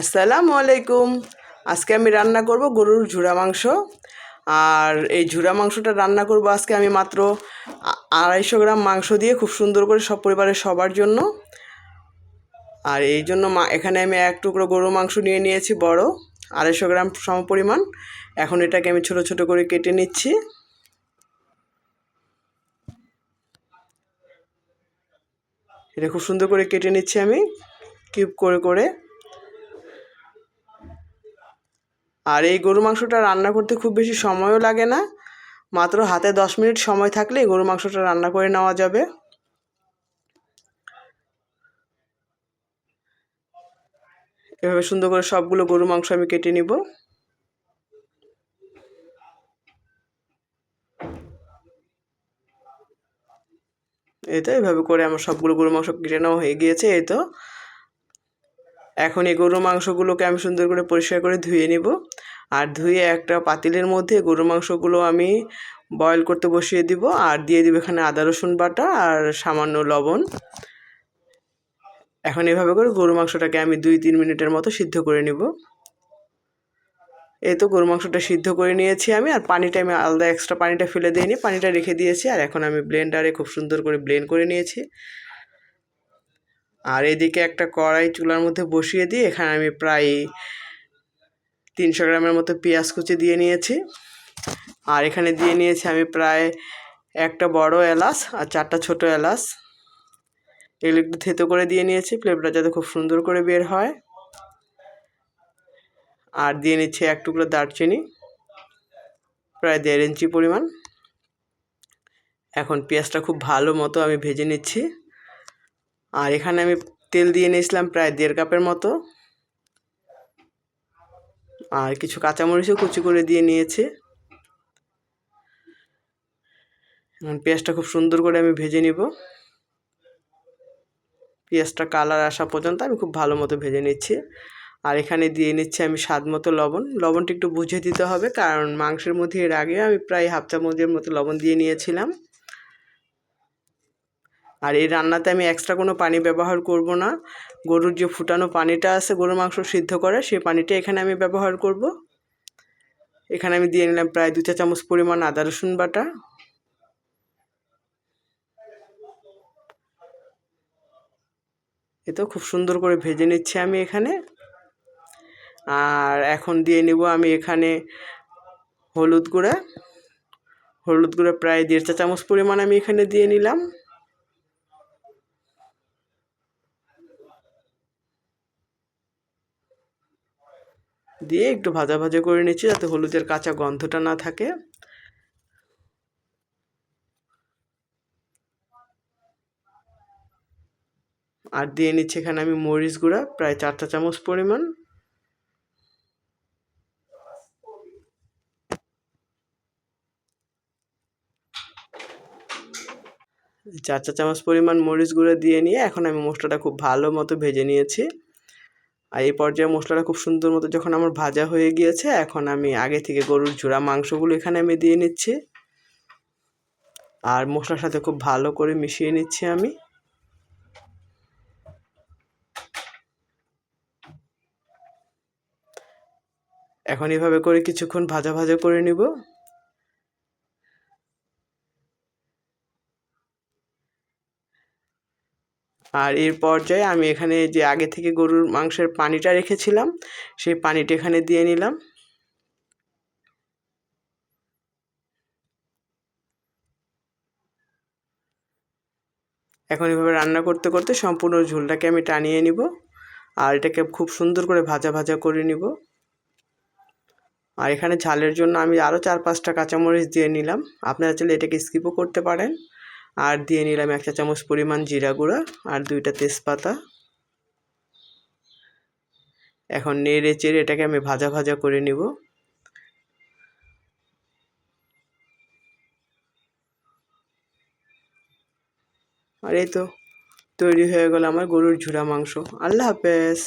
আসসালামু আলাইকুম আজকে আমি রান্না করব গরুর ঝুরা মাংস। আর এই ঝুরা মাংসটা রান্না করব আজকে আমি মাত্র আড়াইশো গ্রাম মাংস দিয়ে খুব সুন্দর করে সব পরিবারের সবার জন্য। আর এই জন্য মা, এখানে আমি এক টুকরো গরুর মাংস নিয়ে নিয়েছি বড়, আড়াইশো গ্রাম সম পরিমাণ এখন এটাকে আমি ছোট ছোট করে কেটে নিচ্ছি। এটা খুব সুন্দর করে কেটে নিচ্ছি আমি, কিউব করে করে। আর এই গরু মাংসটা রান্না করতে খুব বেশি সময়ও লাগে না। মাত্র হাতে দশ মিনিট সময় থাকলে গরু মাংসটা রান্না করে নেওয়া যাবে। এভাবে সুন্দর করে সবগুলো গরু মাংস আমি কেটে নিব। এই তো এইভাবে করে আমার সবগুলো গরু মাংস কেটে নেওয়া হয়ে গিয়েছে, এই তো। এখন এই গরু মাংসগুলোকে আমি সুন্দর করে পরিষ্কার করে ধুয়ে নিব। আর ধুয়ে একটা পাতিলের মধ্যে গরু মাংসগুলো আমি বয়েল করতে বসিয়ে দিব। আর দিয়ে দিব এখানে আদা, রসুন বাটা আর সামান্য লবণ। এখন এভাবে করে গরু মাংসটাকে আমি দুই তিন মিনিটের মতো সিদ্ধ করে নিব। এই তো গরু মাংসটা সিদ্ধ করে নিয়েছি আমি। আর পানিটা আমি আলাদা এক্সট্রা পানিটা ফেলে দিইনি পানিটা রেখে দিয়েছি। আর এখন আমি ব্লেন্ডারে খুব সুন্দর করে ব্লেন্ড করে নিয়েছি। আর এদিকে একটা কড়াই চুলার মধ্যে বসিয়ে দিয়ে এখানে আমি প্রায় তিনশো গ্রামের মতো পেঁয়াজ কুচি দিয়ে নিয়েছি। আর এখানে দিয়ে নিয়েছি আমি প্রায় একটা বড় এলাচ আর চারটা ছোট এলাচ। এগুলো একটু থেতো করে দিয়ে নিয়েছি ফ্লেভারটা যাতে খুব সুন্দর করে বের হয়। আর দিয়ে নিচ্ছি এক টুকরো দারচিনি, প্রায় দেড় ইঞ্চি পরিমাণ। এখন পেঁয়াজটা খুব ভালো মতো আমি ভেজে নিচ্ছি। আর এখানে আমি তেল দিয়ে নিয়েছিলাম প্রায় দেড় কাপের মতো। আর কিছু কাঁচামরিচও কুচি করে দিয়ে নিয়েছি। পেঁয়াজটা খুব সুন্দর করে আমি ভেজে নিব। পেঁয়াজটা কালার আসা পর্যন্ত আমি খুব ভালো মতো ভেজে নিচ্ছি। আর এখানে দিয়ে নিচ্ছি আমি স্বাদ মতো লবণ। লবণটা একটু বুঝে দিতে হবে, কারণ মাংসের মধ্যে এর আগে আমি প্রায় হাফ চামচের মতো লবণ দিয়ে নিয়েছিলাম। আর এই রান্নাতে আমি এক্সট্রা কোনো পানি ব্যবহার করব না। গরুর যে ফুটানো পানিটা আছে, গরুর মাংস সিদ্ধ করে, সেই পানিটা এখানে আমি ব্যবহার করব। এখানে আমি দিয়ে নিলাম প্রায় দু চা চামচ পরিমাণ আদা, রসুন বাটা। এ তো খুব সুন্দর করে ভেজে নিচ্ছি আমি এখানে। আর এখন দিয়ে নেব আমি এখানে হলুদ গুঁড়া। হলুদ গুঁড়া প্রায় দেড় চা চামচ পরিমাণ আমি এখানে দিয়ে নিলাম। দিয়ে একটু ভাজা ভাজা করে নিচ্ছি যাতে হলুদের কাঁচা গন্ধটা না থাকে। আর দিয়ে নিচ্ছি এখানে আমি মরিচ গুঁড়া, প্রায় চারটা চামচ পরিমাণ। চার চা চামচ পরিমাণ মরিচ গুঁড়ো দিয়ে নিয়ে এখন আমি মশলাটা খুব ভালো মতো ভেজে নিয়েছি। আর এই পর্যায়ে মশলাটা খুব সুন্দর মতো যখন আমার ভাজা হয়ে গিয়েছে, এখন আমি আগে থেকে গরুর ঝুড়া মাংসগুলো এখানে আমি দিয়ে নিচ্ছি। আর মশলার সাথে খুব ভালো করে মিশিয়ে নিচ্ছি আমি। এখন এভাবে করে কিছুক্ষণ ভাজা ভাজা করে নিব। আর এর পর্যায়ে আমি এখানে যে আগে থেকে গরুর মাংসের পানিটা রেখেছিলাম, সেই পানিটা এখানে দিয়ে নিলাম। এখন এভাবে রান্না করতে করতে সম্পূর্ণ ঝোলটাকে আমি টানিয়ে নিব আর এটাকে খুব সুন্দর করে ভাজা ভাজা করে নিব। আর এখানে ঝালের জন্য আমি আরও চার পাঁচটা কাঁচামরিচ দিয়ে নিলাম। আপনারা চাইলে এটাকে স্কিপও করতে পারেন। আর দিয়ে নিলাম এক চা চামচ পরিমাণ জিরা গুঁড়া আর দুইটা তেজপাতা। এখন নেড়ে চেড়ে এটাকে আমি ভাজা ভাজা করে নিব। আর এই তো তৈরি হয়ে গেল আমার গরুর ঝুরা মাংস। আল্লাহ হাফেজ।